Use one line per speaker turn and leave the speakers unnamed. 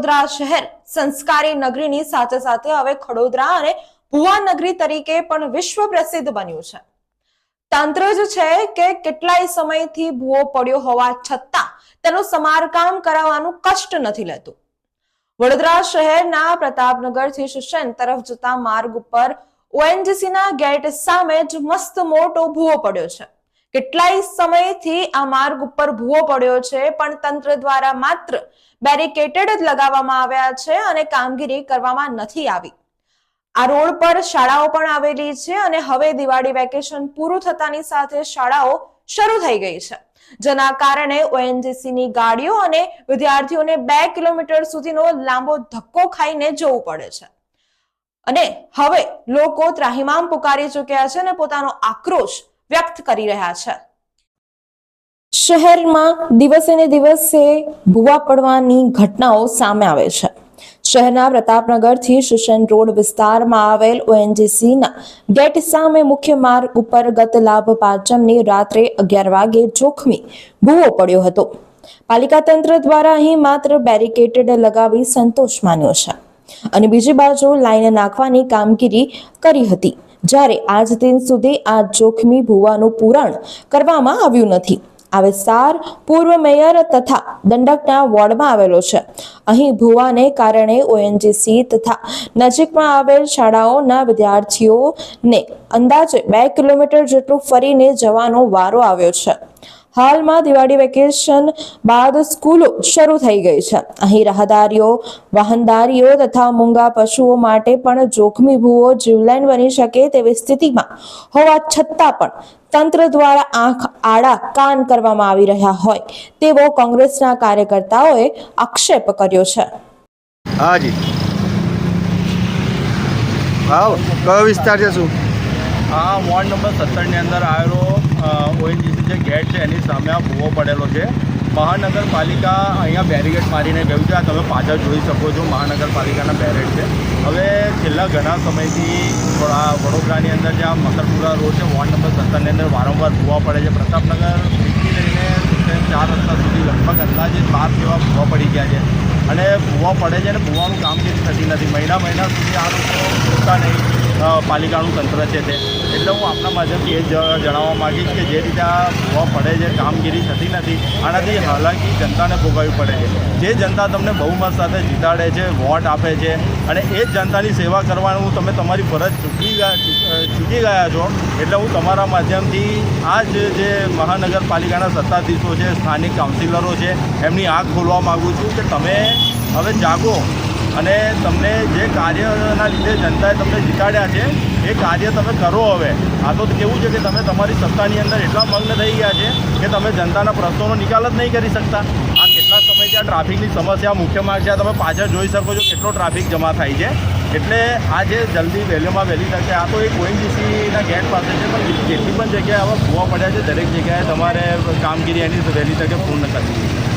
વડોદરા શહેર સંસ્કારી નગરીની સાથે સાથે હવે ખડોદરા અને ભુવા નગરી તરીકે પણ વિશ્વ પ્રસિદ્ધ બન્યું છે. તંત્ર જ છે કે કેટલાય સમયથી ભૂવો પડ્યો હોવા છતાં તેનું સમારકામ કરાવવાનું કષ્ટ નથી લેતું. વડોદરા શહેરના પ્રતાપનગરથી શિશન તરફ જતા માર્ગ ઉપર ONGC ના ગેટ સામે જ મસ્ત મોટો ભૂવો પડ્યો છે. કેટલાય સમયથી આ માર્ગ ઉપર ભૂવો પડ્યો છે, પણ તંત્ર દ્વારા માત્ર બેરિકેટેડ જ લગાવવામાં આવ્યા છે અને કામગીરી કરવામાં નથી આવી. આ રોડ પર શાળાઓ પણ આવેલી છે અને હવે દિવાળી વેકેશન પૂરું થતાની સાથે શાળાઓ શરૂ થઈ ગઈ છે. જેના કારણે ઓએનજીસીની ગાડીઓ અને વિદ્યાર્થીઓને બે કિલોમીટર સુધીનો લાંબો ધક્કો ખાઈને જવું પડે છે. અને હવે લોકો ત્રાહિમામ પુકારી ચૂક્યા છે અને પોતાનો આક્રોશ વ્યક્ત કરી રહ્યા છે. શહેરમાં દિવસે ને દિવસે ભૂવા પડવાની ઘટનાઓ સામે આવે છે. શહેરના પ્રતાપનગરથી શિશન રોડ વિસ્તારમાં આવેલ ઓએનજીસીના ગેટ સામે મુખ્ય માર્ગ ઉપર ગત લાભ પાંચમની રાત્રે અગિયાર વાગે જોખમી ભૂવો પડ્યો હતો. પાલિકા તંત્ર દ્વારા અહીં માત્ર બેરિકેટેડ લગાવી સંતોષ માન્યો છે. અને બીજી બાજુ લાઈન નાખવાની કામગીરી કરી હતી. જ્યારે આજ દિન સુધી આ જોખમી ભૂવાનું પૂરણ કરવામાં આવ્યું નથી. આ વિસ્તાર પૂર્વ મેયર તથા દંડકના વોર્ડમાં આવેલો છે. અહીં ભૂવાને કારણે ઓએનજીસી તથા નજીકમાં આવેલ શાળાઓના વિદ્યાર્થીઓને અંદાજે બે કિલોમીટર જેટલું ફરીને જવાનો વારો આવ્યો છે. હાલમાં દિવાળી વેકેશન બાદ સ્કૂલો શરૂ થઈ ગઈ છે. અહીં રાહદારીઓ, વાહનદારીઓ તથા મૂંગા પશુઓ માટે પણ જોખમી ભૂવો જીવલેણ બની શકે તેવી સ્થિતિમાં હોવા છતાં પણ તંત્ર દ્વારા આંખ આડા કાન કરવામાં આવી રહ્યા હોય તેવો કોંગ્રેસના કાર્યકર્તાઓએ આક્ષેપ કર્યો છે.
હા જી. કયો વિસ્તાર છે શું?
આ વોર્ડ નંબર સત્તરની અંદર આવેલો ઓએનજીસી જે છે, એની સામે આ ભૂવો પડેલો છે. મહાનગરપાલિકા અહીંયા બેરીગેટ મારીને ગયું છે. આ તમે પાછળ જોઈ શકો છો, મહાનગરપાલિકાના બેરેટ છે. હવે છેલ્લા ઘણા સમયથી વડોદરાની અંદર જે આ મકરપુરા રોડ છે, વોર્ડ નંબર સત્તરની અંદર વારંવાર ભૂવા પડે છે. પ્રતાપનગરથી લઈને ચાર રસ્તા સુધી લગભગ અંદાજે બાર જેવા ભૂવા પડી ગયા છે. અને ભૂવા પડે છે અને ભૂવાનું કામગીરી થતી નથી. મહિના મહિના સુધી આ લોકો નહીં. પાલિકાનું તંત્ર છે તે. એટલે હું આપણા માધ્યમથી એ જણાવવા માગીશ કે જે રીતે આ ભાવ પડે છે, કામગીરી થતી નથી, આનાથી હાલાકી જનતાને ભોગવવી પડે છે. જે જનતા તમને બહુમત સાથે જીતાડે છે, વોટ આપે છે, અને એ જ જનતાની સેવા કરવાનું તમે તમારી ફરજ ચૂકી ગયા ચૂકી ગયા છો, એટલે હું તમારા માધ્યમથી આ જ જે મહાનગરપાલિકાના સત્તાધીશો છે, સ્થાનિક કાઉન્સિલરો છે, એમની આંખ ખોલવા માગું છું કે તમે હવે જાગો. અને તમને જે કાર્યના લીધે જનતાએ તમને જીતાડ્યા છે, એ કાર્ય તમે કરો હવે. આ તો કેવું છે કે તમે તમારી સત્તાની અંદર એટલા મગ્ન થઈ ગયા છે કે તમે જનતાના પ્રશ્નોનો નિકાલ જ નહીં કરી શકતા. આ કેટલા સમયથી આ ટ્રાફિકની સમસ્યા, મુખ્ય માર્ગ છે તમે પાછળ જોઈ શકો છો કેટલો ટ્રાફિક જમા થાય છે. એટલે આ જે જલ્દી વહેલીમાં વહેલી તકે આ તો એક ઓએનજીસીના ગેટ પાસે છે, પણ જેટલી પણ જગ્યાએ આવા ભૂવા પડ્યા છે, દરેક જગ્યાએ તમારે કામગીરી એની વહેલી તકે પૂર્ણ કરવી.